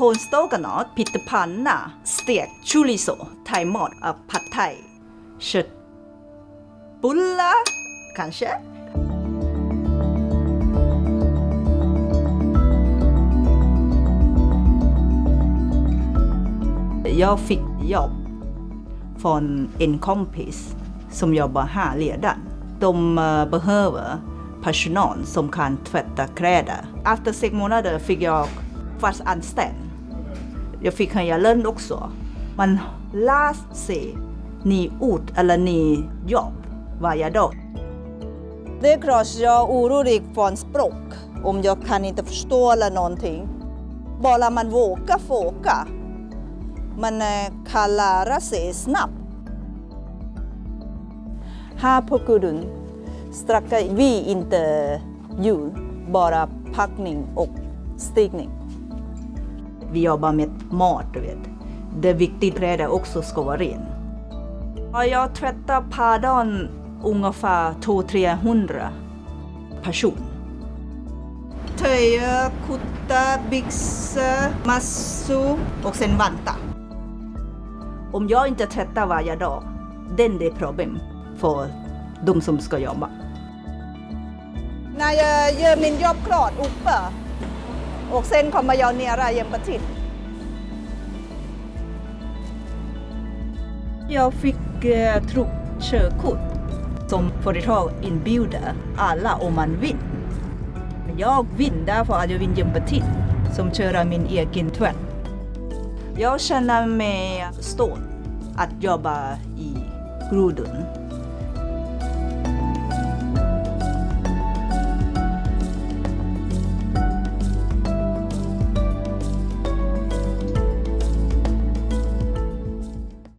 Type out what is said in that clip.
โคนสโตกนอตผิตพันน่ะสเตียกชูริโซไทยหมอดผัดไทยชดปุลละคันเช jag fick jobb från en kompis som jobbar här redan. De behöver personal som kan tvätta kläder. Efter sex månader fick jag fast anställd. Jag fick höja lön också. Man lär sig ny ord eller ny jobb varje dag. Det är klart jag är orolig för språk, om jag kan inte förstå eller någonting. Bara man vågar få åka. Man eh, kan lära sig snabbt. Här på Gudun sträcker vi inte hjul, bara packning och stigning. Vi jobbar med mat, du vet. Det är viktigt att kläder också ska vara ren. Ja, Jag tvättar per dag ungefär 200-300 personer. Tröjor, kutta, byxor, massor och sen vantar. Om jag inte tvättar varje dag, det är ett problem för de som ska jobba. När jag gör min jobb klart uppe och sen kommer jag ner och hjälper till. Jag fick eh, truckkörkort som företag inbjuder alla om man vill. Men jag vill därför att jag vill hjälpa till som köra min egen tvätt. Jag känner mig stolt att jobba i Grudun